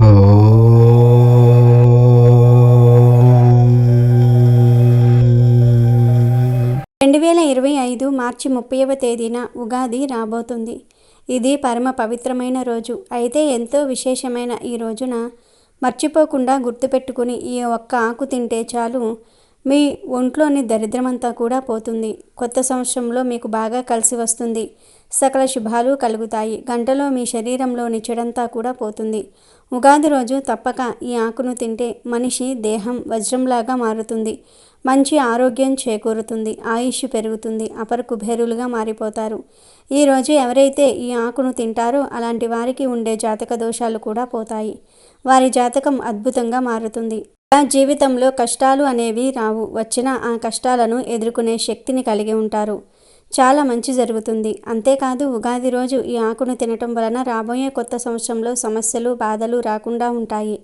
రెండు వేల ఇరవై ఐదు మార్చి ముప్పైవ తేదీన ఉగాది రాబోతుంది. ఇది పరమ పవిత్రమైన రోజు. అయితే ఎంతో విశేషమైన ఈ రోజున మర్చిపోకుండా గుర్తుపెట్టుకుని ఈ ఒక్క ఆకు తింటే చాలు. మీ ఒంట్లోని దరిద్రమంతా కూడా పోతుంది. కొత్త సంవత్సరంలో మీకు బాగా కలిసి వస్తుంది. సకల శుభాలు కలుగుతాయి. గంటలో మీ శరీరంలోని చెడంతా కూడా పోతుంది. ఉగాది రోజు తప్పక ఈ ఆకును తింటే మనిషి దేహం వజ్రంలాగా మారుతుంది. మంచి ఆరోగ్యం చేకూరుతుంది. ఆయుష్ పెరుగుతుంది. అపర కుబేరులుగా మారిపోతారు. ఈరోజు ఎవరైతే ఈ ఆకును తింటారో అలాంటి వారికి ఉండే జాతక దోషాలు కూడా పోతాయి. వారి జాతకం అద్భుతంగా మారుతుంది. ఆ జీవితంలో కష్టాలు అనేవి రావు. వచ్చిన ఆ కష్టాలను ఎదుర్కొనే శక్తిని కలిగి ఉంటారు. చాలా మంచి జరుగుతుంది. అంతేకాదు ఉగాది రోజు ఈ ఆకును తినటం వలన రాబోయే కొత్త సంవత్సరంలో సమస్యలు బాధలు రాకుండా ఉంటాయి.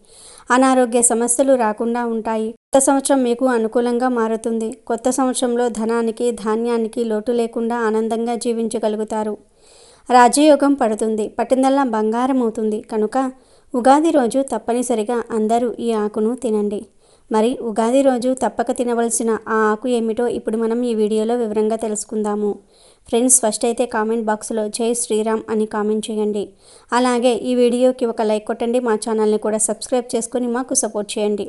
అనారోగ్య సమస్యలు రాకుండా ఉంటాయి. కొత్త సంవత్సరం మీకు అనుకూలంగా మారుతుంది. కొత్త సంవత్సరంలో ధనానికి ధాన్యానికి లోటు లేకుండా ఆనందంగా జీవించగలుగుతారు. రాజయోగం పడుతుంది. పట్టిందల్లా బంగారం అవుతుంది. కనుక ఉగాది రోజు తప్పనిసరిగా అందరూ ఈ ఆకును తినండి. మరి ఉగాది రోజు తప్పక తినవలసిన ఆ ఆకు ఏమిటో ఇప్పుడు మనం ఈ వీడియోలో వివరంగా తెలుసుకుందాము. ఫ్రెండ్స్ ఫస్ట్ అయితే కామెంట్ బాక్స్లో జై శ్రీరామ్ అని కామెంట్ చేయండి. అలాగే ఈ వీడియోకి ఒక లైక్ కొట్టండి మా ఛానల్ని కూడా సబ్స్క్రైబ్ చేసుకొని మాకు సపోర్ట్ చేయండి.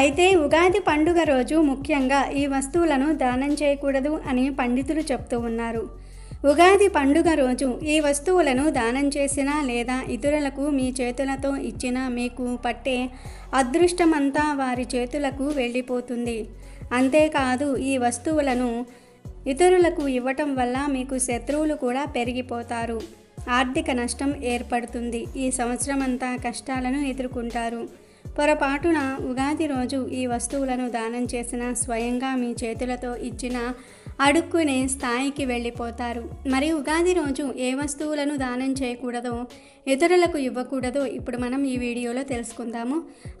అయితే ఉగాది పండుగ రోజు ముఖ్యంగా ఈ వస్తువులను దానం చేయకూడదు అని పండితులు చెప్తూ ఉన్నారు. ఉగాది పండుగ రోజు ఈ వస్తువులను దానం చేసినా లేదా ఇతరులకు మీ చేతులతో ఇచ్చినా మీకు పట్టే అదృష్టమంతా వారి చేతులకు వెళ్ళిపోతుంది. అంతేకాదు ఈ వస్తువులను ఇతరులకు ఇవ్వటం వల్ల మీకు శత్రువులు కూడా పెరిగిపోతారు. ఆర్థిక నష్టం ఏర్పడుతుంది. ఈ సంవత్సరం అంతా కష్టాలను ఎదుర్కొంటారు. పొరపాటున ఉగాది రోజు ఈ వస్తువులను దానం చేసిన స్వయంగా మీ చేతులతో ఇచ్చిన అడుక్కునే స్థాయికి వెళ్ళిపోతారు. మరి ఉగాది రోజు ఏ వస్తువులను దానం చేయకూడదో ఇతరులకు ఇవ్వకూడదో ఇప్పుడు మనం ఈ వీడియోలో తెలుసుకుందాము.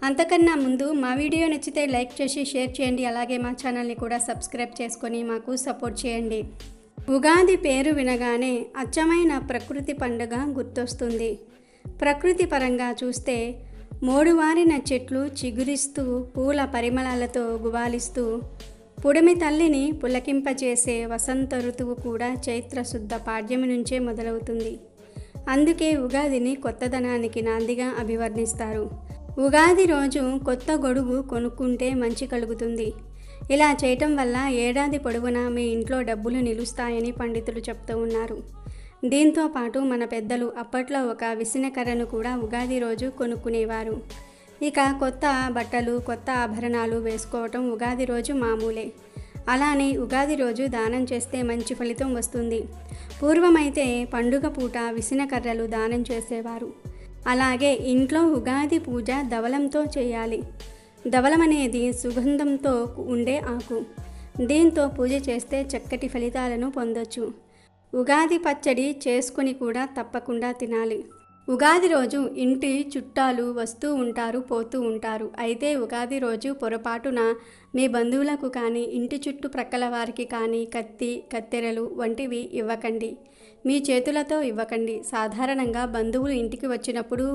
అంతకన్నా ముందు మా వీడియో నచ్చితే లైక్ చేసి షేర్ చేయండి. అలాగే మా ఛానల్ని కూడా సబ్స్క్రైబ్ చేసుకొని మాకు సపోర్ట్ చేయండి. ఉగాది పేరు వినగానే అచ్చమైన ప్రకృతి పండుగ గుర్తొస్తుంది. ప్రకృతి పరంగా చూస్తే మోడువారిన చెట్లు చిగురిస్తూ పూల పరిమళాలతో గుబాలిస్తూ పుడమి తల్లిని పులకింపజేసే వసంత ఋతువు కూడా చైత్రశుద్ధ పాడ్యమి నుంచే మొదలవుతుంది. అందుకే ఉగాదిని కొత్తదనానికి నాందిగా అభివర్ణిస్తారు. ఉగాది రోజు కొత్త గొడుగు కొనుక్కుంటే మంచి కలుగుతుంది. ఇలా చేయటం వల్ల ఏడాది పొడవునా మీ ఇంట్లో డబ్బులు నిలుస్తాయని పండితులు చెప్తూ ఉన్నారు. దీంతో పాటు మన పెద్దలు అప్పట్లో ఒక విసినకర్రను కూడా ఉగాది రోజు కొనుక్కునేవారు. ఇక కొత్త బట్టలు కొత్త ఆభరణాలు వేసుకోవటం ఉగాది రోజు మామూలే. అలానే ఉగాది రోజు దానం చేస్తే మంచి ఫలితం వస్తుంది. పూర్వమైతే పండుగ పూట విసినకర్రలు దానం చేసేవారు. అలాగే ఇంట్లో ఉగాది పూజ ధవలంతో చేయాలి. ధవలం అనేది సుగంధంతో ఉండే ఆకు. దీంతో పూజ చేస్తే చక్కటి ఫలితాలను పొందొచ్చు. ఉగాది పచ్చడి చేసుకుని కూడా తప్పకుండా తినాలి. ఉగాది రోజు ఇంటి చుట్టాలు వస్తూ ఉంటారు పోతూ ఉంటారు. అయితే ఉగాది రోజు పొరపాటున మీ బంధువులకు కానీ ఇంటి చుట్టూ ప్రక్కల వారికి కానీ కత్తి కత్తెరలు వంటివి ఇవ్వకండి. మీ చేతులతో ఇవ్వకండి. సాధారణంగా బంధువులు ఇంటికి వచ్చినప్పుడు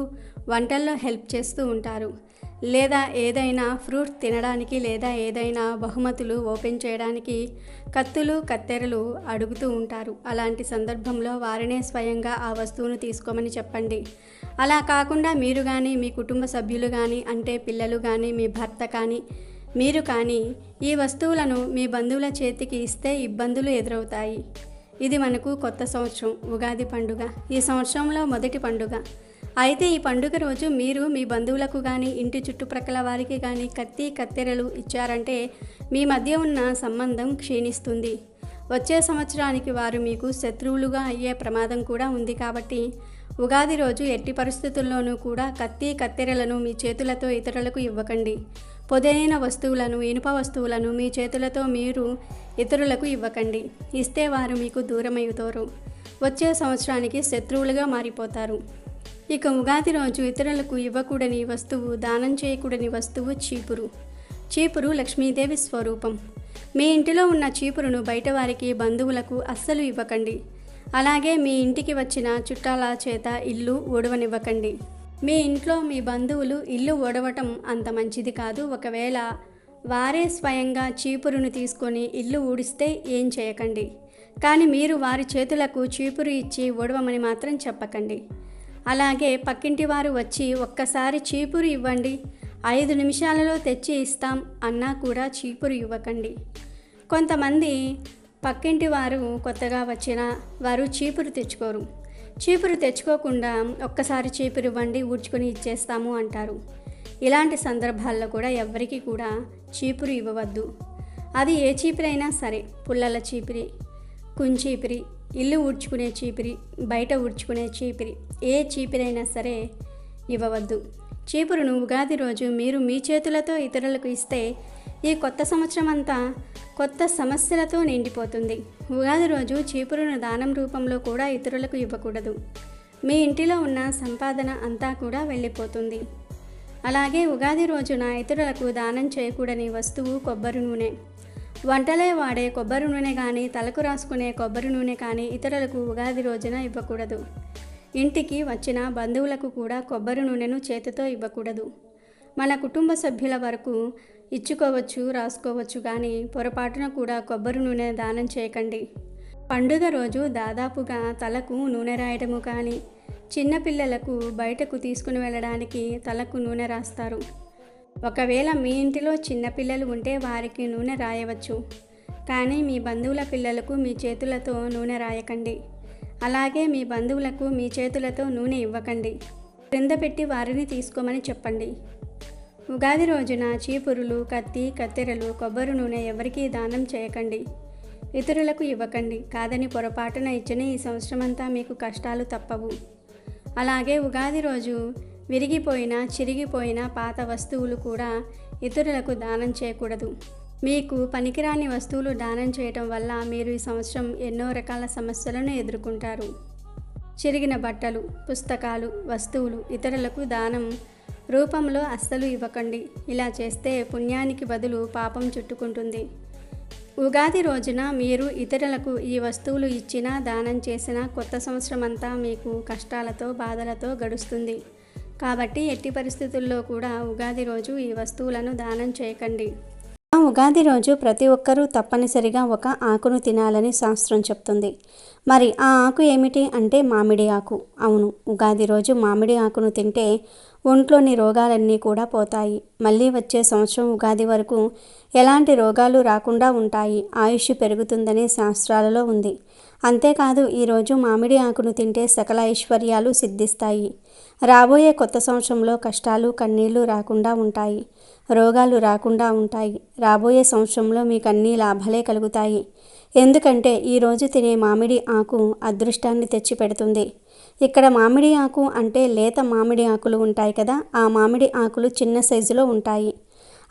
వంటల్లో హెల్ప్ చేస్తూ ఉంటారు. లేదా ఏదైనా ఫ్రూట్ తినడానికి లేదా ఏదైనా బహుమతులు ఓపెన్ చేయడానికి కత్తులు కత్తెరలు అడుగుతూ ఉంటారు. అలాంటి సందర్భంలో వారినే స్వయంగా ఆ వస్తువును తీసుకోమని చెప్పండి. అలా కాకుండా మీరు కానీ మీ కుటుంబ సభ్యులు కానీ అంటే పిల్లలు కానీ మీ భర్త కానీ మీరు కానీ ఈ వస్తువులను మీ బంధువుల చేతికి ఇస్తే ఇబ్బందులు ఎదురవుతాయి. ఇది మనకు కొత్త సంవత్సరం ఉగాది పండుగ. ఈ సంవత్సరంలో మొదటి పండుగ. అయితే ఈ పండుగ రోజు మీరు మీ బంధువులకు కానీ ఇంటి చుట్టుప్రక్కల వారికి కానీ కత్తి కత్తెరలు ఇచ్చారంటే మీ మధ్య ఉన్న సంబంధం క్షీణిస్తుంది. వచ్చే సంవత్సరానికి వారు మీకు శత్రువులుగా అయ్యే ప్రమాదం కూడా ఉంది కాబట్టి ఉగాది రోజు ఎట్టి పరిస్థితుల్లోనూ కూడా కత్తి కత్తెరలను మీ చేతులతో ఇతరులకు ఇవ్వకండి. పొదైన వస్తువులను ఇనుప వస్తువులను మీ చేతులతో మీరు ఇతరులకు ఇవ్వకండి. ఇస్తే వారు మీకు దూరమవుతారు వచ్చే సంవత్సరానికి శత్రువులుగా మారిపోతారు. ఇక ఉగాది రోజు ఇతరులకు ఇవ్వకూడని వస్తువు దానం చేయకూడని వస్తువు చీపురు. చీపురు లక్ష్మీదేవి స్వరూపం. మీ ఇంటిలో ఉన్న చీపురును బయట వారికి బంధువులకు అస్సలు ఇవ్వకండి. అలాగే మీ ఇంటికి వచ్చిన చుట్టాల చేత ఇల్లు ఓడవనివ్వకండి. మీ ఇంట్లో మీ బంధువులు ఇల్లు ఒడవటం అంత మంచిది కాదు. ఒకవేళ వారే స్వయంగా చీపురును తీసుకొని ఇల్లు ఊడిస్తే ఏం చేయకండి? కానీ మీరు వారి చేతులకు చీపురు ఇచ్చి ఒడవమని మాత్రం చెప్పకండి. అలాగే పక్కింటి వారు వచ్చి ఒక్కసారి చీపురు ఇవ్వండి. ఐదు నిమిషాలలో తెచ్చి ఇస్తాం అన్నా కూడా చీపురు ఇవ్వకండి. కొంతమంది పక్కింటి వారు కొత్తగా వచ్చిన వారు చీపురు తెచ్చుకోరు. చీపురు తెచ్చుకోకుండా ఒక్కసారి చీపురు ఇవ్వండి ఊడ్చుకొని ఇచ్చేస్తాము అంటారు. ఇలాంటి సందర్భాల్లో కూడా ఎవరికి కూడా చీపురు ఇవ్వవద్దు. అది ఏ చీపిరైనా సరే పుల్లల చీపిరి కుంచీపిరి ఇల్లు ఊడ్చుకునే చీపిరి బయట ఊడ్చుకునే చీపిరి ఏ చీపిరైనా సరే ఇవ్వవద్దు. చీపురును ఉగాది రోజు మీరు మీ చేతులతో ఇతరులకు ఇస్తే ఈ కొత్త సంవత్సరం అంతా కొత్త సమస్యలతో నిండిపోతుంది. ఉగాది రోజు చీపురును దానం రూపంలో కూడా ఇతరులకు ఇవ్వకూడదు. మీ ఇంటిలో ఉన్న సంపాదన అంతా కూడా వెళ్ళిపోతుంది. అలాగే ఉగాది రోజున ఇతరులకు దానం చేయకూడని వస్తువు కొబ్బరి నూనె వంటలే వాడే కొబ్బరి నూనె కానీ తలకు రాసుకునే కొబ్బరి నూనె కానీ ఇతరులకు ఉగాది రోజున ఇవ్వకూడదు. ఇంటికి వచ్చిన బంధువులకు కూడా కొబ్బరి నూనెను చేతితో ఇవ్వకూడదు. మన కుటుంబ సభ్యుల వరకు ఇచ్చుకోవచ్చు రాసుకోవచ్చు కానీ పొరపాటున కూడా కొబ్బరి నూనె దానం చేయకండి. పండుగ రోజు దాదాపుగా తలకు నూనె రాయడము కానీ చిన్నపిల్లలకు బయటకు తీసుకుని వెళ్ళడానికి తలకు నూనె రాస్తారు. ఒకవేళ మీ ఇంటిలో చిన్నపిల్లలు ఉంటే వారికి నూనె రాయవచ్చు. కానీ మీ బంధువుల పిల్లలకు మీ చేతులతో నూనె రాయకండి. అలాగే మీ బంధువులకు మీ చేతులతో నూనె ఇవ్వకండి. క్రింద పెట్టి వారిని తీసుకోమని చెప్పండి. ఉగాది రోజున చీపురులు కత్తి కత్తెరలు కొబ్బరి నూనె ఎవరికీ దానం చేయకండి. ఇతరులకు ఇవ్వకండి. కాదని పొరపాటున ఇచ్చిన ఈ సంవత్సరమంతా మీకు కష్టాలు తప్పవు. అలాగే ఉగాది రోజు విరిగిపోయిన చిరిగిపోయిన పాత వస్తువులు కూడా ఇతరులకు దానం చేయకూడదు. మీకు పనికిరాని వస్తువులు దానం చేయటం వల్ల మీరు ఈ సంవత్సరం ఎన్నో రకాల సమస్యలను ఎదుర్కొంటారు. చిరిగిన బట్టలు పుస్తకాలు వస్తువులు ఇతరులకు దానం రూపంలో అస్సలు ఇవ్వకండి. ఇలా చేస్తే పుణ్యానికి బదులు పాపం చుట్టుకుంటుంది. ఉగాది రోజున మీరు ఇతరులకు ఈ వస్తువులు ఇచ్చినా దానం చేసినా కొత్త సంవత్సరం అంతా మీకు కష్టాలతో బాధలతో గడుస్తుంది. కాబట్టి ఎట్టి పరిస్థితుల్లో కూడా ఉగాది రోజు ఈ వస్తువులను దానం చేయకండి. ఆ ఉగాది రోజు ప్రతి ఒక్కరూ తప్పనిసరిగా ఒక ఆకును తినాలని శాస్త్రం చెప్తుంది. మరి ఆ ఆకు ఏమిటి అంటే మామిడి ఆకు. అవును ఉగాది రోజు మామిడి ఆకును తింటే ఒంట్లోని రోగాలన్నీ కూడా పోతాయి. మళ్ళీ వచ్చే సంవత్సరం ఉగాది వరకు ఎలాంటి రోగాలు రాకుండా ఉంటాయి. ఆయుష్ పెరుగుతుందని శాస్త్రాలలో ఉంది. అంతేకాదు ఈరోజు మామిడి ఆకును తింటే సకల ఐశ్వర్యాలు సిద్ధిస్తాయి. రాబోయే కొత్త సంవత్సరంలో కష్టాలు కన్నీళ్ళు రాకుండా ఉంటాయి. రోగాలు రాకుండా ఉంటాయి. రాబోయే సంవత్సరంలో మీకు అన్ని లాభాలే కలుగుతాయి. ఎందుకంటే ఈరోజు తినే మామిడి ఆకు అదృష్టాన్ని తెచ్చిపెడుతుంది. ఇక్కడ మామిడి ఆకు అంటే లేత మామిడి ఆకులు ఉంటాయి కదా ఆ మామిడి ఆకులు చిన్న సైజులో ఉంటాయి.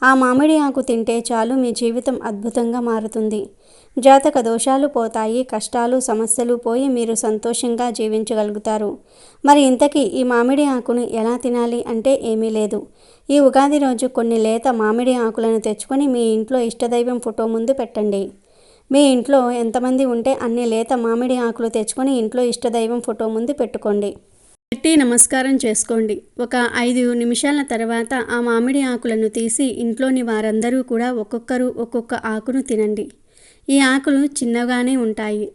ఆ మామిడి ఆకు తింటే చాలు మీ జీవితం అద్భుతంగా మారుతుంది. జాతక దోషాలు పోతాయి కష్టాలు సమస్యలు పోయి మీరు సంతోషంగా జీవించగలుగుతారు. మరి ఇంతకీ ఈ మామిడి ఆకును ఎలా తినాలి అంటే ఏమీ లేదు. ఈ ఉగాది రోజు కొన్ని లేత మామిడి ఆకులను తెచ్చుకొని మీ ఇంట్లో ఇష్టదైవం ఫోటో ముందు పెట్టండి. మీ ఇంట్లో ఎంతమంది ఉంటే అన్ని లేత మామిడి ఆకులు తెచ్చుకొని ఇంట్లో ఇష్టదైవం ఫోటో ముందు పెట్టుకోండి. పెట్టి నమస్కారం చేసుకోండి. ఒక ఐదు నిమిషాల తర్వాత ఆ మామిడి ఆకులను తీసి ఇంట్లోని వారందరూ కూడా ఒక్కొక్కరు ఒక్కొక్క ఆకును తినండి. ఈ ఆకులు చిన్నగానే ఉంటాయి.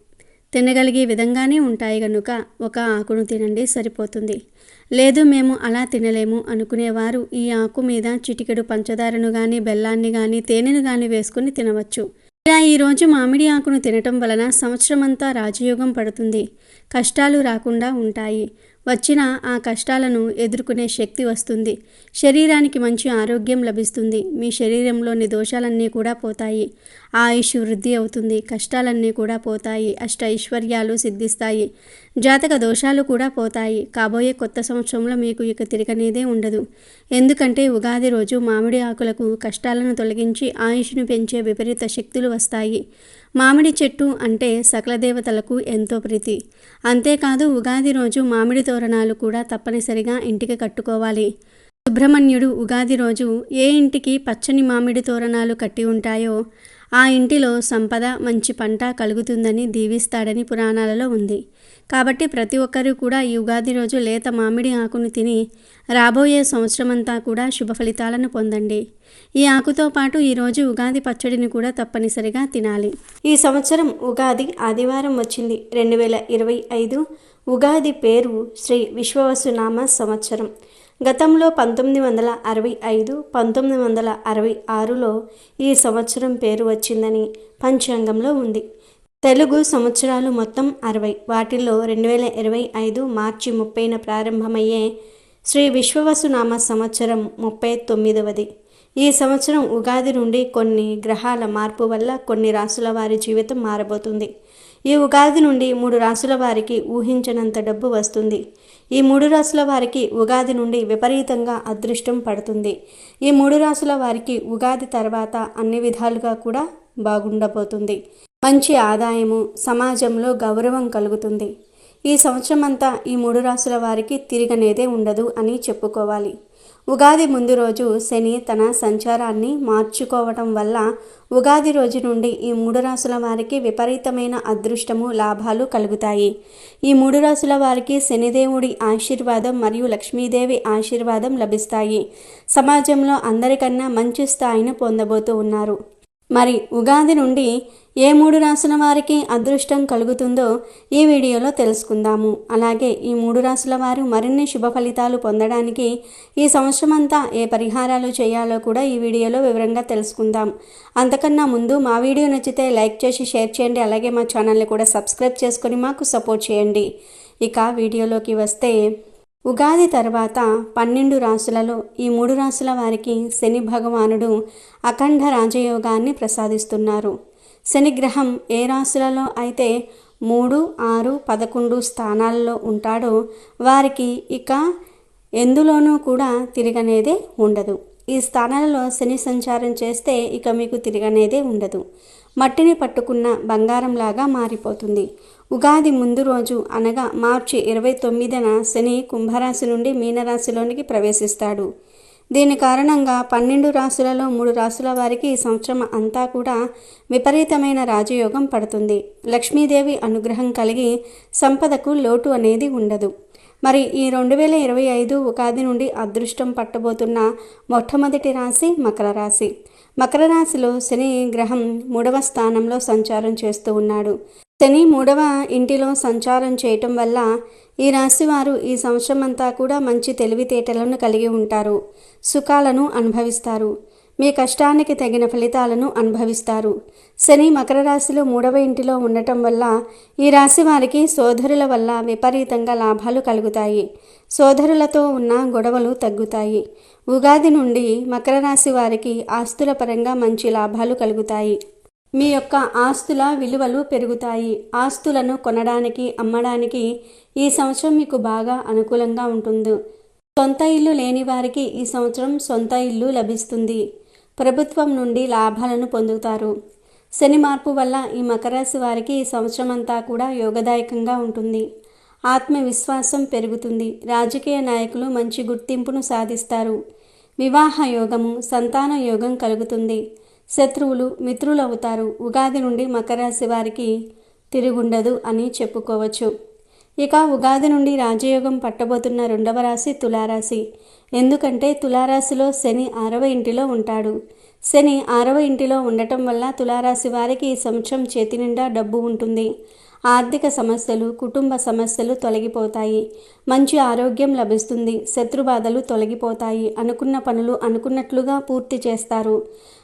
తినగలిగే విధంగానే ఉంటాయి కనుక ఒక ఆకును తినండి సరిపోతుంది. లేదు మేము అలా తినలేము అనుకునేవారు ఈ ఆకు మీద చిటికెడు పంచదారను కానీ బెల్లాన్ని కానీ తేనెను కానీ వేసుకుని తినవచ్చు. ఇలా ఈరోజు మామిడి ఆకును తినటం వలన సంవత్సరమంతా రాజయోగం పడుతుంది. కష్టాలు రాకుండా ఉంటాయి. వచ్చిన ఆ కష్టాలను ఎదుర్కొనే శక్తి వస్తుంది. శరీరానికి మంచి ఆరోగ్యం లభిస్తుంది. మీ శరీరంలోని దోషాలన్నీ కూడా పోతాయి. ఆయుష్ వృద్ధి అవుతుంది. కష్టాలన్నీ కూడా పోతాయి. అష్ట ఐశ్వర్యాలు సిద్ధిస్తాయి. జాతక దోషాలు కూడా పోతాయి. కాబోయే కొత్త సంవత్సరంలో మీకు ఇక తిరగనేదే ఉండదు. ఎందుకంటే ఉగాది రోజు మామిడి ఆకులకు కష్టాలను తొలగించి ఆయుష్ను పెంచే విపరీత శక్తులు వస్తాయి. మామిడి చెట్టు అంటే సకల దేవతలకు ఎంతో ప్రీతి. అంతేకాదు ఉగాది రోజు మామిడి తోరణాలు కూడా తప్పనిసరిగా ఇంటికి కట్టుకోవాలి. సుబ్రహ్మణ్యుడు ఉగాది రోజు ఏ ఇంటికి పచ్చని మామిడి తోరణాలు కట్టి ఉంటాయో ఆ ఇంటిలో సంపద మంచి పంట కలుగుతుందని దీవిస్తాడని పురాణాలలో ఉంది. కాబట్టి ప్రతి ఒక్కరూ కూడా ఈ ఉగాది రోజు లేత మామిడి ఆకును తిని రాబోయే సంవత్సరమంతా కూడా శుభ ఫలితాలను పొందండి. ఈ ఆకుతో పాటు ఈరోజు ఉగాది పచ్చడిని కూడా తప్పనిసరిగా తినాలి. ఈ సంవత్సరం ఉగాది ఆదివారం వచ్చింది. రెండు వేల ఇరవై ఐదు ఉగాది పేరు శ్రీ విశ్వవసునామ సంవత్సరం. గతంలో పంతొమ్మిది వందల అరవై ఐదు పంతొమ్మిది వందల అరవై ఆరులో ఈ సంవత్సరం పేరు వచ్చిందని పంచాంగంలో ఉంది. తెలుగు సంవత్సరాలు మొత్తం అరవై. వాటిల్లో రెండు వేల ఇరవై ఐదు మార్చి ముప్పైన ప్రారంభమయ్యే శ్రీ విశ్వవసునామ సంవత్సరం ముప్పై తొమ్మిదవది. ఈ సంవత్సరం ఉగాది నుండి కొన్ని గ్రహాల మార్పు వల్ల కొన్ని రాసుల వారి జీవితం మారబోతుంది. ఈ ఉగాది నుండి మూడు రాసుల వారికి ఊహించనంత డబ్బు వస్తుంది. ఈ మూడు రాసుల వారికి ఉగాది నుండి విపరీతంగా అదృష్టం పడుతుంది. ఈ మూడు రాసుల వారికి ఉగాది తర్వాత అన్ని విధాలుగా కూడా బాగుండబోతుంది. మంచి ఆదాయము సమాజంలో గౌరవం కలుగుతుంది. ఈ సంవత్సరం అంతా ఈ మూడు రాసుల వారికి తిరగనేదే ఉండదు అని చెప్పుకోవాలి. ఉగాది ముందు రోజు శని తన సంచారాన్ని మార్చుకోవటం వల్ల ఉగాది రోజు నుండి ఈ మూడు రాసుల వారికి విపరీతమైన అదృష్టము లాభాలు కలుగుతాయి. ఈ మూడు రాసుల వారికి శనిదేవుడి ఆశీర్వాదం మరియు లక్ష్మీదేవి ఆశీర్వాదం లభిస్తాయి. సమాజంలో అందరికన్నా మంచి స్థాయిని పొందబోతూ ఉన్నారు. మరి ఉగాది నుండి ఏ మూడు రాసుల వారికి అదృష్టం కలుగుతుందో ఈ వీడియోలో తెలుసుకుందాము. అలాగే ఈ మూడు రాసుల వారు మరిన్ని శుభ ఫలితాలు పొందడానికి ఈ సంవత్సరం అంతా ఏ పరిహారాలు చేయాలో కూడా ఈ వీడియోలో వివరంగా తెలుసుకుందాం. అంతకన్నా ముందు మా వీడియో నచ్చితే లైక్ చేసి షేర్ చేయండి. అలాగే మా ఛానల్ని కూడా సబ్స్క్రైబ్ చేసుకొని మాకు సపోర్ట్ చేయండి. ఇక వీడియోలోకి వస్తే ఉగాది తర్వాత పన్నెండు రాసులలో ఈ మూడు రాసుల వారికి శని భగవానుడు అఖండ రాజయోగాన్ని ప్రసాదిస్తున్నారు. శని గ్రహం ఏ రాశులలో అయితే మూడు ఆరు పదకొండు స్థానాల్లో ఉంటాడో వారికి ఇక ఎందులోనూ కూడా తిరగనేదే ఉండదు. ఈ స్థానాలలో శని సంచారం చేస్తే ఇక మీకు తిరగనేదే ఉండదు. మట్టిని పట్టుకున్న బంగారంలాగా మారిపోతుంది. ఉగాది ముందు రోజు అనగా మార్చి ఇరవై తొమ్మిదిన శని కుంభరాశి నుండి మీనరాశిలోనికి ప్రవేశిస్తాడు. దీని కారణంగా పన్నెండు రాశులలో మూడు రాశుల వారికి ఈ సంవత్సరం అంతా కూడా విపరీతమైన రాజయోగం పడుతుంది. లక్ష్మీదేవి అనుగ్రహం కలిగి సంపదకు లోటు అనేది ఉండదు. మరి ఈ రెండు వేల ఇరవై ఐదు ఉగాది నుండి అదృష్టం పట్టబోతున్న మొట్టమొదటి రాశి మకర రాశి. మకర రాశిలో శని గ్రహం మూడవ స్థానంలో సంచారం చేస్తూ ఉన్నాడు. శని మూడవ ఇంటిలో సంచారం చేయటం వల్ల ఈ రాశి వారు ఈ సంవత్సరం అంతా కూడా మంచి తెలివితేటలను కలిగి ఉంటారు సుఖాలను అనుభవిస్తారు మీ కష్టానికి తగిన ఫలితాలను అనుభవిస్తారు. శని మకర రాశిలో మూడవ ఇంటిలో ఉండటం వల్ల ఈ రాశి వారికి సోదరుల వల్ల విపరీతంగా లాభాలు కలుగుతాయి. సోదరులతో ఉన్న గొడవలు తగ్గుతాయి. ఉగాది నుండి మకర రాశి వారికి ఆస్తుల పరంగా మంచి లాభాలు కలుగుతాయి. మీ యొక్క ఆస్తుల విలువలు పెరుగుతాయి. ఆస్తులను కొనడానికి అమ్మడానికి ఈ సంవత్సరం మీకు బాగా అనుకూలంగా ఉంటుంది. సొంత ఇల్లు లేని వారికి ఈ సంవత్సరం సొంత ఇల్లు లభిస్తుంది. ప్రభుత్వం నుండి లాభాలను పొందుతారు. శని మార్పు వల్ల ఈ మకరాశి వారికి ఈ సంవత్సరం అంతా కూడా యోగదాయకంగా ఉంటుంది. ఆత్మవిశ్వాసం పెరుగుతుంది. రాజకీయ నాయకులు మంచి గుర్తింపును సాధిస్తారు. వివాహ యోగము సంతాన యోగం కలుగుతుంది. శత్రువులు మిత్రులు అవుతారు ఉగాది నుండి మకర రాశి వారికి తిరుగుండదు అని చెప్పుకోవచ్చు. ఇక ఉగాది నుండి రాజయోగం పట్టబోతున్న రెండవ రాశి తులారాశి. ఎందుకంటే తులారాశిలో శని ఆరవ ఇంటిలో ఉంటాడు. శని ఆరవ ఇంటిలో ఉండటం వల్ల తులారాశి వారికి ఈ సంవత్సరం చేతి నిండా డబ్బు ఉంటుంది. ఆర్థిక సమస్యలు కుటుంబ సమస్యలు తొలగిపోతాయి. మంచి ఆరోగ్యం లభిస్తుంది. శత్రుబాధలు తొలగిపోతాయి అనుకున్న పనులు అనుకున్నట్లుగా పూర్తి చేస్తారు.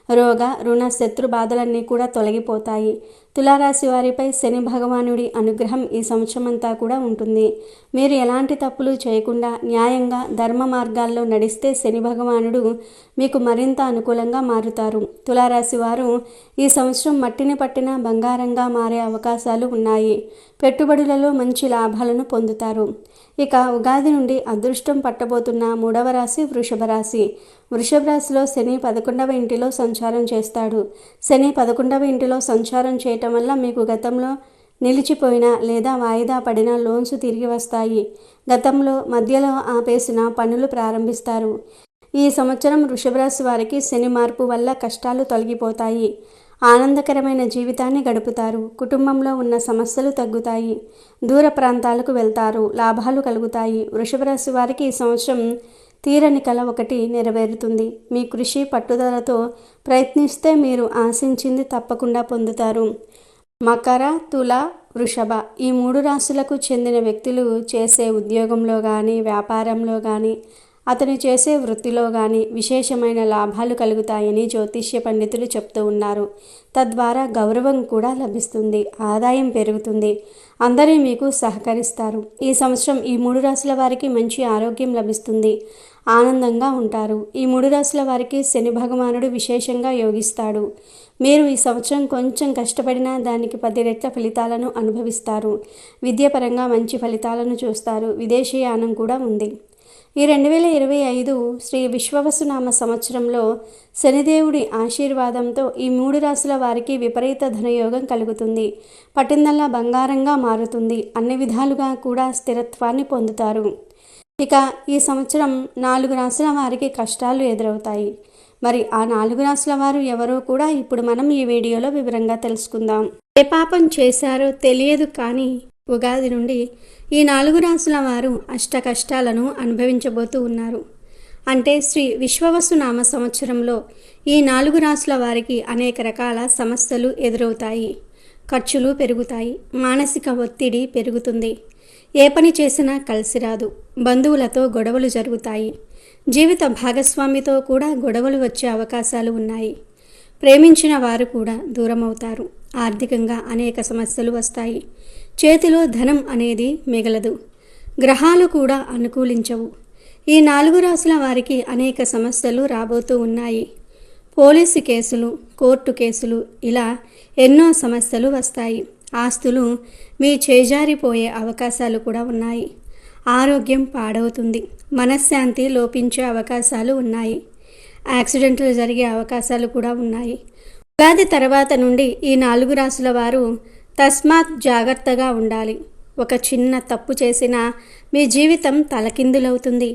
రోగ రుణ శత్రు బాధలన్నీ కూడా తొలగిపోతాయి. తులారాశి వారిపై శని భగవానుడి అనుగ్రహం ఈ సంవత్సరం అంతా కూడా ఉంటుంది. మీరు ఎలాంటి తప్పులు చేయకుండా న్యాయంగా ధర్మ మార్గాల్లో నడిస్తే శని భగవానుడు మీకు మరింత అనుకూలంగా మారుతారు. తులారాశి వారు ఈ సంవత్సరం మట్టిని పట్టిన బంగారంగా మారే అవకాశాలు ఉన్నాయి. పెట్టుబడులలో మంచి లాభాలను పొందుతారు. ఇక ఉగాది నుండి అదృష్టం పట్టబోతున్న మూడవ రాశి వృషభ రాశి. వృషభ రాశిలో శని పదకొండవ ఇంటిలో సంచారం చేస్తాడు. శని పదకొండవ ఇంటిలో సంచారం చేయటం వల్ల మీకు గతంలో నిలిచిపోయిన లేదా వాయిదా పడిన లోన్స్ తిరిగి వస్తాయి. గతంలో మధ్యలో ఆపేసిన పనులు ప్రారంభిస్తారు. ఈ సంవత్సరం వృషభరాశి వారికి శని మార్పు వల్ల కష్టాలు తొలగిపోతాయి. ఆనందకరమైన జీవితాన్ని గడుపుతారు. కుటుంబంలో ఉన్న సమస్యలు తగ్గుతాయి. దూర ప్రాంతాలకు వెళ్తారు. లాభాలు కలుగుతాయి. వృషభరాశి వారికి ఈ సంవత్సరం తీరని కల ఒకటి నెరవేరుతుంది. మీ కృషి పట్టుదలతో ప్రయత్నిస్తే మీరు ఆశించింది తప్పకుండా పొందుతారు. మకర తుల వృషభ ఈ మూడు రాశులకు చెందిన వ్యక్తులు చేసే ఉద్యోగంలో కానీ వ్యాపారంలో కానీ అతను చేసే వృత్తిలో కానీ విశేషమైన లాభాలు కలుగుతాయని జ్యోతిష్య పండితులు చెప్తూ ఉన్నారు. తద్వారా గౌరవం కూడా లభిస్తుంది. ఆదాయం పెరుగుతుంది. అందరూ మీకు సహకరిస్తారు. ఈ సంవత్సరం ఈ మూడు రాశుల వారికి మంచి ఆరోగ్యం లభిస్తుంది. ఆనందంగా ఉంటారు. ఈ మూడు రాశుల వారికి శని భగవానుడు విశేషంగా యోగిస్తాడు. మీరు ఈ సంవత్సరం కొంచెం కష్టపడినా దానికి పది రెట్ల ఫలితాలను అనుభవిస్తారు. విద్యాపరంగా మంచి ఫలితాలను చూస్తారు. విదేశీయానం కూడా ఉంది. ఈ రెండు వేల ఇరవై ఐదు శ్రీ విశ్వవసునామ సంవత్సరంలో శనిదేవుడి ఆశీర్వాదంతో ఈ మూడు రాశుల వారికి విపరీత ధనయోగం కలుగుతుంది. పట్టిందల్లా బంగారంగా మారుతుంది. అన్ని విధాలుగా కూడా స్థిరత్వాన్ని పొందుతారు. ఇక ఈ సంవత్సరం నాలుగు రాశుల వారికి కష్టాలు ఎదురవుతాయి. మరి ఆ నాలుగు రాశుల వారు ఎవరో కూడా ఇప్పుడు మనం ఈ వీడియోలో వివరంగా తెలుసుకుందాం. ఏ పాపం చేశారో తెలియదు కానీ ఉగాది నుండి ఈ నాలుగు రాశుల వారు అష్ట కష్టాలను అనుభవించబోతూ ఉన్నారు. అంటే శ్రీ విశ్వవసు నామ సంవత్సరంలో ఈ నాలుగు రాశుల వారికి అనేక రకాల సమస్యలు ఎదురవుతాయి. ఖర్చులు పెరుగుతాయి. మానసిక ఒత్తిడి పెరుగుతుంది. ఏ పని చేసినా కలిసి రాదు. బంధువులతో గొడవలు జరుగుతాయి. జీవిత భాగస్వామితో కూడా గొడవలు వచ్చే అవకాశాలు ఉన్నాయి. ప్రేమించిన వారు కూడా దూరమవుతారు. ఆర్థికంగా అనేక సమస్యలు వస్తాయి. చేతిలో ధనం అనేది మిగలదు. గ్రహాలు కూడా అనుకూలించవు. ఈ నాలుగు రాసుల వారికి అనేక సమస్యలు రాబోతూ ఉన్నాయి. పోలీసు కేసులు కోర్టు కేసులు ఇలా ఎన్నో సమస్యలు వస్తాయి. ఆస్తులు మీ చేజారిపోయే అవకాశాలు కూడా ఉన్నాయి. ఆరోగ్యం పాడవుతుంది. మనశ్శాంతి లోపించే అవకాశాలు ఉన్నాయి. యాక్సిడెంట్లు జరిగే అవకాశాలు కూడా ఉన్నాయి. ఉగాది తర్వాత నుండి ఈ నాలుగు రాసుల వారు తస్మాత్ జాగ్రత్తగా ఉండాలి. ఒక చిన్న తప్పు చేసినా మీ జీవితం తలకిందులవుతుంది.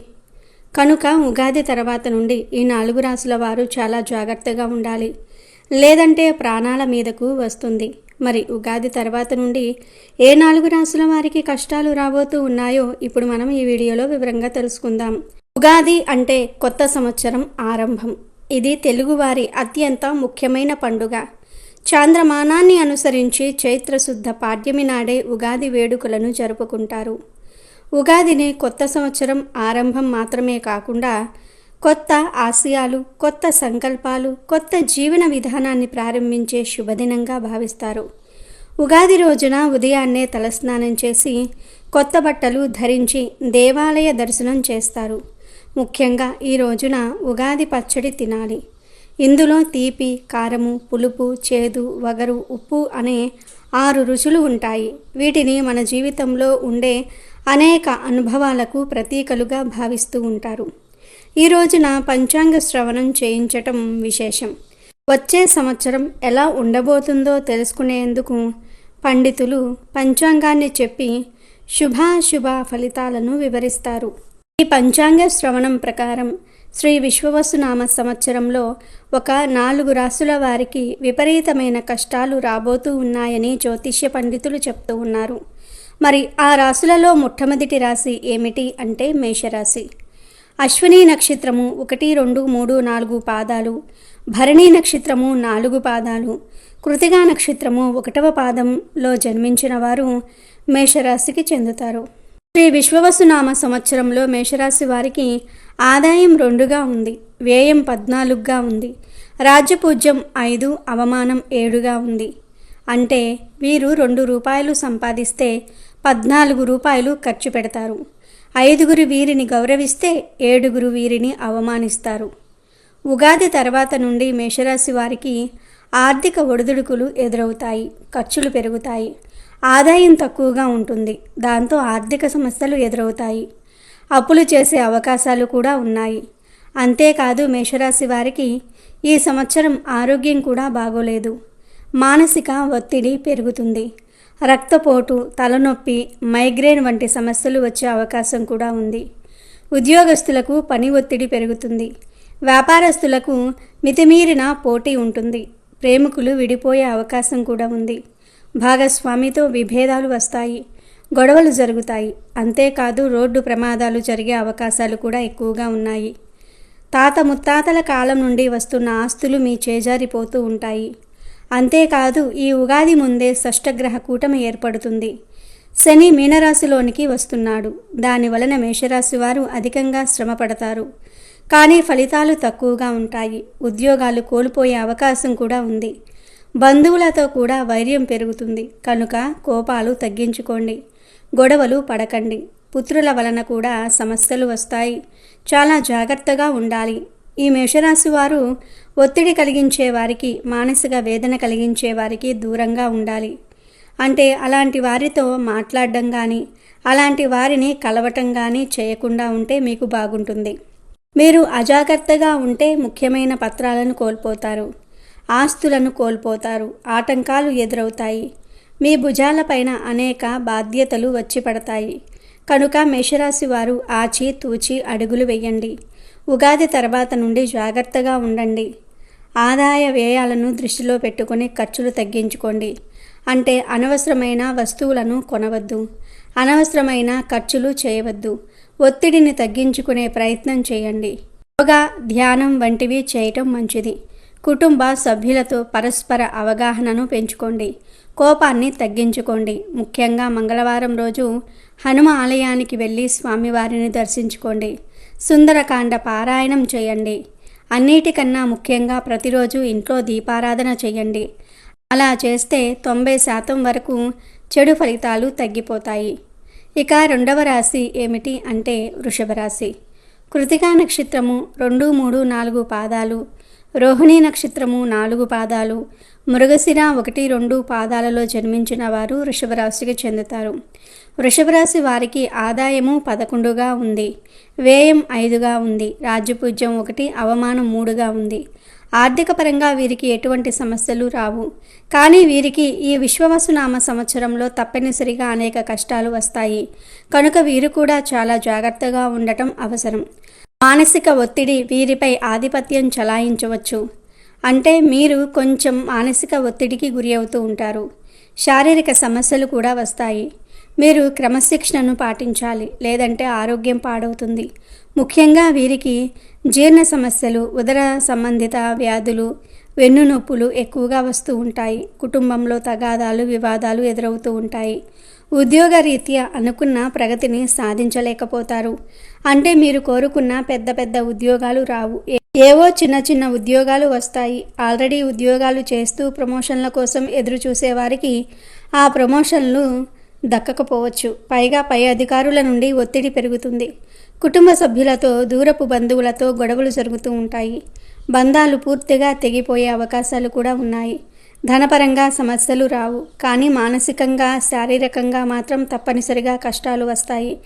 కనుక ఉగాది తర్వాత నుండి ఈ నాలుగు రాసుల వారు చాలా జాగ్రత్తగా ఉండాలి. లేదంటే ప్రాణాల మీదకు వస్తుంది. మరి ఉగాది తర్వాత నుండి ఏ నాలుగు రాసుల వారికి కష్టాలు రాబోతూ ఉన్నాయో ఇప్పుడు మనం ఈ వీడియోలో వివరంగా తెలుసుకుందాం. ఉగాది అంటే కొత్త సంవత్సరం ఆరంభం. ఇది తెలుగువారి అత్యంత ముఖ్యమైన పండుగ. చాంద్రమానాన్ని అనుసరించి చైత్రశుద్ధ పాడ్యమి నాడే ఉగాది వేడుకలను జరుపుకుంటారు. ఉగాదిని కొత్త సంవత్సరం ఆరంభం మాత్రమే కాకుండా కొత్త ఆశయాలు కొత్త సంకల్పాలు కొత్త జీవన విధానాన్ని ప్రారంభించే శుభదినంగా భావిస్తారు. ఉగాది రోజున ఉదయాన్నే తలస్నానం చేసి కొత్త బట్టలు ధరించి దేవాలయ దర్శనం చేస్తారు. ముఖ్యంగా ఈ రోజున ఉగాది పచ్చడి తినాలి. ఇందులో తీపి కారము పులుపు చేదు వగరు ఉప్పు అనే ఆరు రుచులు ఉంటాయి. వీటిని మన జీవితంలో ఉండే అనేక అనుభవాలకు ప్రతీకలుగా భావిస్తూ ఉంటారు. ఈ రోజున పంచాంగ శ్రవణం చేయించటం విశేషం. వచ్చే సంవత్సరం ఎలా ఉండబోతుందో తెలుసుకునేందుకు పండితులు పంచాంగాన్ని చెప్పి శుభాశుభ ఫలితాలను వివరిస్తారు. ఈ పంచాంగ శ్రవణం ప్రకారం శ్రీ విశ్వవసునామ సంవత్సరంలో ఒక నాలుగు రాసుల వారికి విపరీతమైన కష్టాలు రాబోతూ ఉన్నాయని జ్యోతిష్య పండితులు చెప్తూ ఉన్నారు. మరి ఆ రాసులలో మొట్టమొదటి రాశి ఏమిటి అంటే మేషరాశి. అశ్విని నక్షత్రము ఒకటి రెండు మూడు నాలుగు పాదాలు. భరణి నక్షత్రము నాలుగు పాదాలు. కృతిగా నక్షత్రము ఒకటవ పాదంలో జన్మించిన వారు మేషరాశికి చెందుతారు. శ్రీ విశ్వవసునామ సంవత్సరంలో మేషరాశి వారికి ఆదాయం రెండుగా ఉంది వ్యయం పద్నాలుగుగా ఉంది రాజ్యపూజ్యం ఐదు అవమానం ఏడుగా ఉంది. అంటే వీరు రెండు రూపాయలు సంపాదిస్తే పద్నాలుగు రూపాయలు ఖర్చు పెడతారు. ఐదుగురు వీరిని గౌరవిస్తే ఏడుగురు వీరిని అవమానిస్తారు. ఉగాది తర్వాత నుండి మేషరాశి వారికి ఆర్థిక ఒడిదుడుకులు ఎదురవుతాయి ఖర్చులు పెరుగుతాయి ఆదాయం తక్కువగా ఉంటుంది దాంతో ఆర్థిక సమస్యలు ఎదురవుతాయి అప్పులు చేసే అవకాశాలు కూడా ఉన్నాయి. అంతేకాదు మేషరాశి వారికి ఈ సంవత్సరం ఆరోగ్యం కూడా బాగోలేదు మానసిక ఒత్తిడి పెరుగుతుంది రక్తపోటు తలనొప్పి మైగ్రేన్ వంటి సమస్యలు వచ్చే అవకాశం కూడా ఉంది. ఉద్యోగస్తులకు పని ఒత్తిడి పెరుగుతుంది. వ్యాపారస్తులకు మితిమీరిన పోటీ ఉంటుంది. ప్రేమికులు విడిపోయే అవకాశం కూడా ఉంది. భాగస్వామితో విభేదాలు వస్తాయి. గొడవలు జరుగుతాయి. అంతేకాదు రోడ్డు ప్రమాదాలు జరిగే అవకాశాలు కూడా ఎక్కువగా ఉన్నాయి. తాత ముత్తాతల కాలం నుండి వస్తున్న ఆస్తులు మీ చేజారిపోతూ ఉంటాయి. అంతేకాదు ఈ ఉగాది ముందే షష్టగ్రహ కూటమి ఏర్పడుతుంది. శని మీనరాశిలోనికి వస్తున్నాడు. దాని వలన మేషరాశి వారు అధికంగా శ్రమ పడతారు. కానీ ఫలితాలు తక్కువగా ఉంటాయి. ఉద్యోగాలు కోల్పోయే అవకాశం కూడా ఉంది. బంధువులతో కూడా వైర్యం పెరుగుతుంది. కనుక కోపాలు తగ్గించుకోండి. గొడవలు పడకండి. పుత్రుల వలన కూడా సమస్యలు వస్తాయి. చాలా జాగ్రత్తగా ఉండాలి. ఈ మేషరాశి వారు ఒత్తిడి కలిగించే వారికి మానసిక వేదన కలిగించే వారికి దూరంగా ఉండాలి. అంటే అలాంటి వారితో మాట్లాడడం కానీ అలాంటి వారిని కలవటం కానీ చేయకుండా ఉంటే మీకు బాగుంటుంది. మీరు అజాగ్రత్తగా ఉంటే ముఖ్యమైన పత్రాలను కోల్పోతారు. ఆస్తులను కోల్పోతారు. ఆటంకాలు ఎదురవుతాయి. మీ భుజాలపైన అనేక బాధ్యతలు వచ్చి పడతాయి. కనుక మేషరాశి వారు ఆచి తూచి అడుగులు వేయండి. ఉగాది తర్వాత నుండి జాగ్రత్తగా ఉండండి. ఆదాయ వ్యయాలను దృష్టిలో పెట్టుకుని ఖర్చులు తగ్గించుకోండి. అంటే అనవసరమైన వస్తువులను కొనవద్దు. అనవసరమైన ఖర్చులు చేయవద్దు. ఒత్తిడిని తగ్గించుకునే ప్రయత్నం చేయండి. యోగా ధ్యానం వంటివి చేయటం మంచిది. కుటుంబ సభ్యులతో పరస్పర అవగాహనను పెంచుకోండి. కోపాన్ని తగ్గించుకోండి. ముఖ్యంగా మంగళవారం రోజు హనుమ ఆలయానికి వెళ్ళి స్వామివారిని దర్శించుకోండి. సుందరకాండ పారాయణం చేయండి. అన్నిటికన్నా ముఖ్యంగా ప్రతిరోజు ఇంట్లో దీపారాధన చేయండి. అలా చేస్తే తొంభై శాతం వరకు చెడు ఫలితాలు తగ్గిపోతాయి. ఇక రెండవ రాశి ఏమిటి అంటే వృషభ రాశి. కృతికా నక్షత్రము రెండు మూడు నాలుగు పాదాలు రోహిణి నక్షత్రము నాలుగు పాదాలు మృగశిర ఒకటి రెండు పాదాలలో జన్మించిన వారు వృషభ రాశికి చెందుతారు. వృషభరాశి వారికి ఆదాయము పదకొండుగా ఉంది వ్యయం ఐదుగా ఉంది రాజ్యపూజ్యం ఒకటి అవమానం మూడుగా ఉంది. ఆర్థిక పరంగా వీరికి ఎటువంటి సమస్యలు రావు. కానీ వీరికి ఈ విశ్వవసునామ సంవత్సరంలో తప్పనిసరిగా అనేక కష్టాలు వస్తాయి. కనుక వీరు కూడా చాలా జాగ్రత్తగా ఉండటం అవసరం. మానసిక ఒత్తిడి వీరిపై ఆధిపత్యం చలాయించవచ్చు. అంటే మీరు కొంచెం మానసిక ఒత్తిడికి గురి అవుతూ ఉంటారు. శారీరక సమస్యలు కూడా వస్తాయి. మీరు క్రమశిక్షణను పాటించాలి లేదంటే ఆరోగ్యం పాడవుతుంది. ముఖ్యంగా వీరికి జీర్ణ సమస్యలు ఉదర సంబంధిత వ్యాధులు వెన్ను నొప్పులు ఎక్కువగా వస్తూ ఉంటాయి. కుటుంబంలో తగాదాలు వివాదాలు ఎదురవుతూ ఉంటాయి. ఉద్యోగ రీత్యా అనుకున్న ప్రగతిని సాధించలేకపోతారు. అంటే మీరు కోరుకున్న పెద్ద పెద్ద ఉద్యోగాలు రావు. ఏవో చిన్న చిన్న ఉద్యోగాలు వస్తాయి. ఆల్రెడీ ఉద్యోగాలు చేస్తూ ప్రమోషన్ల కోసం ఎదురు చూసేవారికి ఆ ప్రమోషన్లు దక్కకపోవచ్చు. పైగా పై అధికారుల నుండి ఒత్తిడి పెరుగుతుంది. కుటుంబ సభ్యులతో దూరపు బంధువులతో గొడవలు జరుగుతూ ఉంటాయి. బంధాలు పూర్తిగా తెగిపోయే అవకాశాలు కూడా ఉన్నాయి. ధనపరంగా సమస్యలు రావు. కానీ మానసికంగా శారీరకంగా మాత్రం తప్పనిసరిగా కష్టాలు వస్తాయి.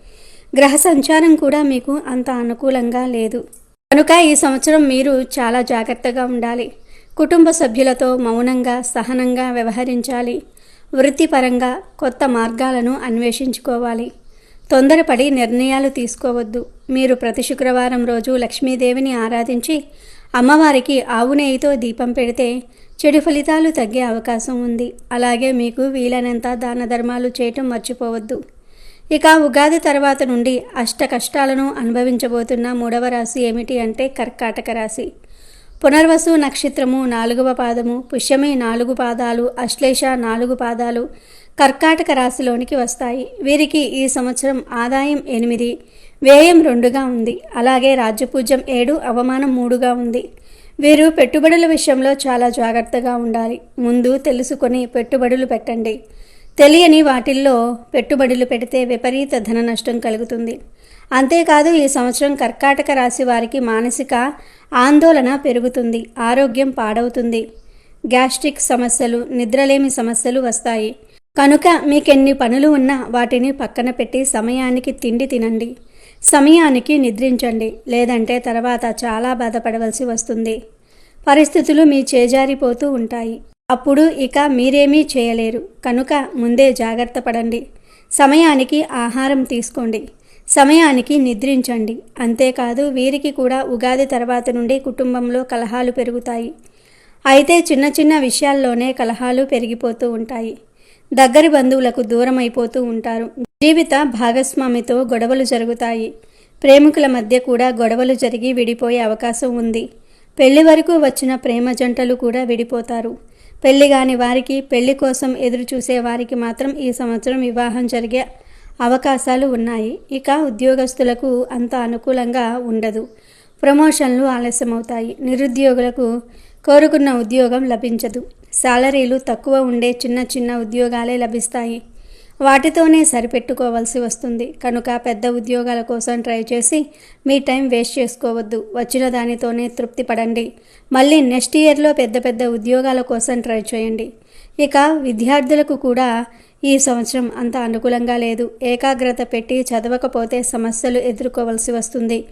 గ్రహ సంచారం కూడా మీకు అంత అనుకూలంగా లేదు. కనుక ఈ సంవత్సరం మీరు చాలా జాగ్రత్తగా ఉండాలి. కుటుంబ సభ్యులతో మౌనంగా సహనంగా వ్యవహరించాలి. వృత్తిపరంగా కొత్త మార్గాలను అన్వేషించుకోవాలి. తొందరపడి నిర్ణయాలు తీసుకోవద్దు. మీరు ప్రతి శుక్రవారం రోజు లక్ష్మీదేవిని ఆరాధించి అమ్మవారికి ఆవు నెయ్యితో దీపం పెడితే చెడు ఫలితాలు తగ్గే అవకాశం ఉంది. అలాగే మీకు వీలైనంత దాన ధర్మాలు చేయటం మర్చిపోవద్దు. ఇక ఉగాది తర్వాత నుండి అష్ట కష్టాలను అనుభవించబోతున్న మూడవ రాశి ఏమిటి అంటే కర్కాటక రాశి. పునర్వసు నక్షత్రము నాలుగవ పాదము పుష్యమి నాలుగు పాదాలు అశ్లేష నాలుగు పాదాలు కర్కాటక రాశిలోనికి వస్తాయి. వీరికి ఈ సంవత్సరం ఆదాయం ఎనిమిది వ్యయం రెండుగా ఉంది. అలాగే రాజ్యపూజ్యం ఏడు అవమానం మూడుగా ఉంది. వీరు పెట్టుబడుల విషయంలో చాలా జాగ్రత్తగా ఉండాలి. ముందు తెలుసుకొని పెట్టుబడులు పెట్టండి. తెలియని వాటిల్లో పెట్టుబడులు పెడితే విపరీత ధన నష్టం కలుగుతుంది. అంతేకాదు ఈ సంవత్సరం కర్కాటక రాశి వారికి మానసిక ఆందోళన పెరుగుతుంది ఆరోగ్యం పాడవుతుంది. గ్యాస్ట్రిక్ సమస్యలు నిద్రలేమి సమస్యలు వస్తాయి. కనుక మీకెన్ని పనులు ఉన్నా వాటిని పక్కన పెట్టి సమయానికి తిండి తినండి. సమయానికి నిద్రించండి. లేదంటే తర్వాత చాలా బాధపడవలసి వస్తుంది. పరిస్థితులు మీ చేజారిపోతూ ఉంటాయి. అప్పుడు ఇక మీరేమీ చేయలేరు. కనుక ముందే జాగ్రత్త పడండి. సమయానికి ఆహారం తీసుకోండి. సమయానికి నిద్రించండి. అంతేకాదు వీరికి కూడా ఉగాది తర్వాత నుండి కుటుంబంలో కలహాలు పెరుగుతాయి. అయితే చిన్న చిన్న విషయాల్లోనే కలహాలు పెరిగిపోతూ ఉంటాయి. దగ్గరి బంధువులకు దూరం అయిపోతూ ఉంటారు. జీవిత భాగస్వామితో గొడవలు జరుగుతాయి. ప్రేమికుల మధ్య కూడా గొడవలు జరిగి విడిపోయే అవకాశం ఉంది. పెళ్ళి వరకు వచ్చిన ప్రేమ జంటలు కూడా విడిపోతారు. పెళ్ళి కాని వారికి పెళ్ళి కోసం ఎదురు చూసే వారికి మాత్రం ఈ సంవత్సరం వివాహం జరిగే అవకాశాలు ఉన్నాయి. ఇక ఉద్యోగస్తులకు అంత అనుకూలంగా ఉండదు. ప్రమోషన్లు ఆలస్యమవుతాయి. నిరుద్యోగులకు కోరుకున్న ఉద్యోగం లభించదు. శాలరీలు తక్కువ ఉండే చిన్న చిన్న ఉద్యోగాలే లభిస్తాయి. వాటితోనే సరిపెట్టుకోవాల్సి వస్తుంది. కనుక పెద్ద ఉద్యోగాల కోసం ట్రై చేసి మీ టైం వేస్ట్ చేసుకోవద్దు. వచ్చిన దానితోనే తృప్తి పడండి. మళ్ళీ నెక్స్ట్ ఇయర్లో పెద్ద పెద్ద ఉద్యోగాల కోసం ట్రై చేయండి. ఇక విద్యార్థులకు కూడా ఈ సంవత్సరం అంత అనుకూలంగా లేదు. ఏకాగ్రత పెట్టి చదవకపోతే సమస్యలు ఎదుర్కోవలసి వస్తుంది.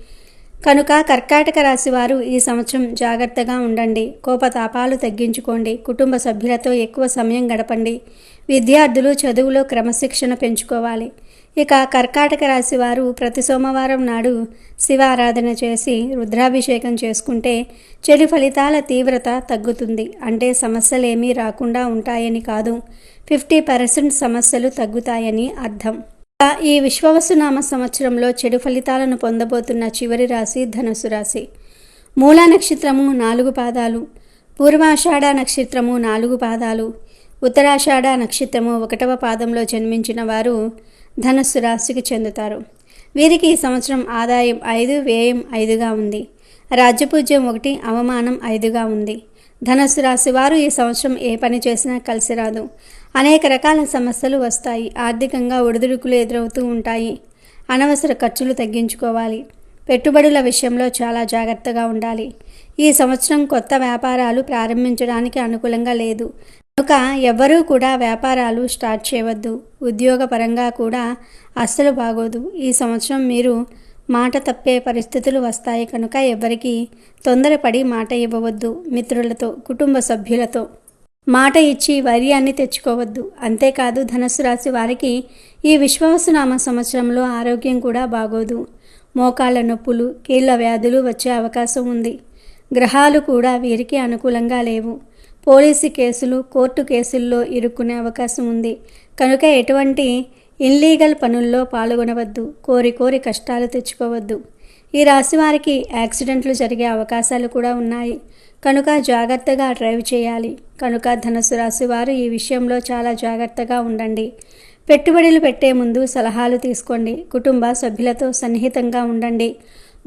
కనుక కర్కాటక రాశి వారు ఈ సంవత్సరం జాగ్రత్తగా ఉండండి. కోపతాపాలు తగ్గించుకోండి. కుటుంబ సభ్యులతో ఎక్కువ సమయం గడపండి. విద్యార్థులు చదువులో క్రమశిక్షణ పెంచుకోవాలి. ఇక కర్కాటక రాశి వారు ప్రతి సోమవారం నాడు శివ ఆరాధన చేసి రుద్రాభిషేకం చేసుకుంటే చెడు ఫలితాల తీవ్రత తగ్గుతుంది. అంటే సమస్యలేమీ రాకుండా ఉంటాయని కాదు. ఫిఫ్టీ పర్సెంట్ సమస్యలు తగ్గుతాయని అర్థం. ఈ విశ్వవసునామ సంవత్సరంలో చెడు ఫలితాలను పొందబోతున్న చివరి రాశి ధనుసు రాశి. మూలా నక్షత్రము నాలుగు పాదాలు పూర్వాషాఢ నక్షత్రము నాలుగు పాదాలు ఉత్తరాషాఢ నక్షత్రము ఒకటవ పాదంలో జన్మించిన వారు ధనుస్సు రాశికి చెందుతారు. వీరికి ఈ సంవత్సరం ఆదాయం ఐదు వ్యయం ఐదుగా ఉంది. రాజ్యపూజ్యం ఒకటి అవమానం ఐదుగా ఉంది. ధనస్సు రాశి వారు ఈ సంవత్సరం ఏ పని చేసినా కలిసి రాదు. అనేక రకాల సమస్యలు వస్తాయి. ఆర్థికంగా ఒడిదుడుకులు ఎదురవుతూ ఉంటాయి. అనవసర ఖర్చులు తగ్గించుకోవాలి. పెట్టుబడుల విషయంలో చాలా జాగ్రత్తగా ఉండాలి. ఈ సంవత్సరం కొత్త వ్యాపారాలు ప్రారంభించడానికి అనుకూలంగా లేదు. కనుక ఎవ్వరూ కూడా వ్యాపారాలు స్టార్ట్ చేయవద్దు. ఉద్యోగపరంగా కూడా అస్సలు బాగోదు. ఈ సంవత్సరం మీరు మాట తప్పే పరిస్థితులు వస్తాయి కనుక ఎవరికి తొందరపడి మాట ఇవ్వవద్దు మిత్రులతో కుటుంబ సభ్యులతో. మాట ఇచ్చి వైర్యాన్ని తెచ్చుకోవద్దు. అంతేకాదు ధనుసు రాశి వారికి ఈ విశ్వాసనామ సంవత్సరంలో ఆరోగ్యం కూడా బాగోదు. మోకాళ్ళ నొప్పులు కీళ్ళ వ్యాధులు వచ్చే అవకాశం ఉంది. గ్రహాలు కూడా వీరికి అనుకూలంగా లేవు. పోలీసు కేసులు కోర్టు కేసుల్లో ఇరుక్కునే అవకాశం ఉంది. కనుక ఎటువంటి ఇన్లీగల్ పనుల్లో పాల్గొనవద్దు కోరి కోరి కష్టాలు తెచ్చుకోవద్దు. ఈ రాశి వారికి యాక్సిడెంట్లు జరిగే అవకాశాలు కూడా ఉన్నాయి. కనుక జాగ్రత్తగా డ్రైవ్ చేయాలి. కనుక ధనుసు రాశి వారు ఈ విషయంలో చాలా జాగ్రత్తగా ఉండండి. పెట్టుబడులు పెట్టే ముందు సలహాలు తీసుకోండి. కుటుంబ సభ్యులతో సన్నిహితంగా ఉండండి.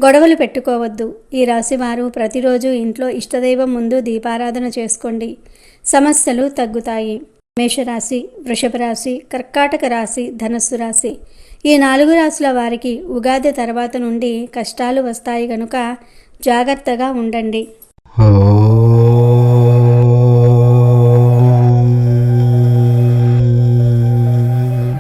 గొడవలు పెట్టుకోవద్దు. ఈ రాశి వారు ప్రతిరోజు ఇంట్లో ఇష్టదైవం ముందు దీపారాధన చేసుకోండి. సమస్యలు తగ్గుతాయి. మేషరాశి వృషభ రాశి కర్కాటక రాశి ధనస్సు రాశి. ఈ నాలుగు రాశుల వారికి ఉగాది తర్వాత నుండి కష్టాలు వస్తాయి గనుక జాగ్రత్తగా ఉండండి.